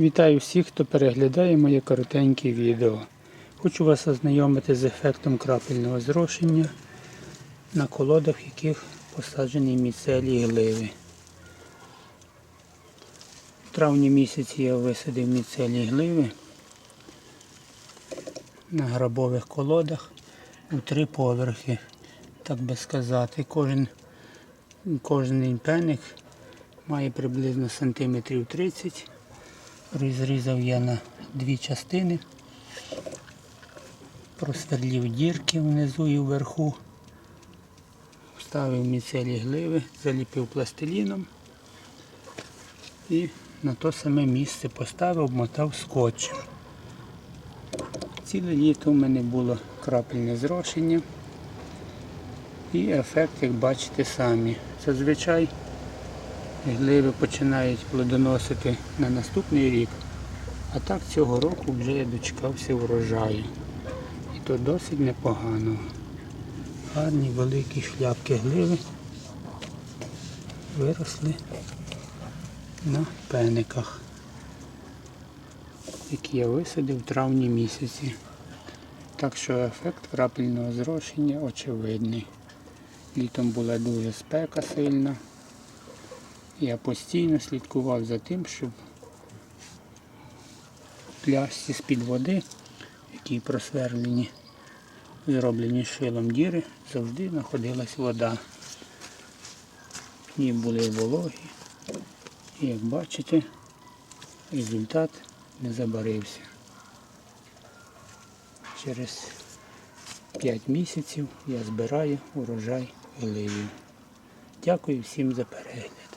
Вітаю всіх, хто переглядає моє коротеньке відео. Хочу вас ознайомити з ефектом крапельного зрошення на колодах, яких посаджені міцелі гливи. В травні місяці я висадив міцелі гливи на грабових колодах у три поверхи, так би сказати. Кожен, кожен пеник має приблизно сантиметрів 30 Розрізав я на дві частини, просверлів дірки внизу і вверху, вставив міцелі гливи, заліпив пластиліном і на то саме місце поставив, обмотав скотчем. Ціле літо в мене було крапельне зрошення і ефект, як бачите самі. Зазвичай Гливи починають плодоносити на наступний рік. А так цього року вже я дочекався врожаю. І то досить непогано. Гарні великі шляпки гливи виросли на пениках, які я висадив в травні місяці. Так що ефект крапельного зрошення очевидний. Літом була дуже спека сильна. Я постійно слідкував за тим, щоб пляшці з-під води, які просверлені, зроблені шилом діри, завжди знаходилась вода. Дні були вологі. І як бачите, результат не забарився. Через 5 місяців я збираю урожай гливів. Дякую всім за перегляд.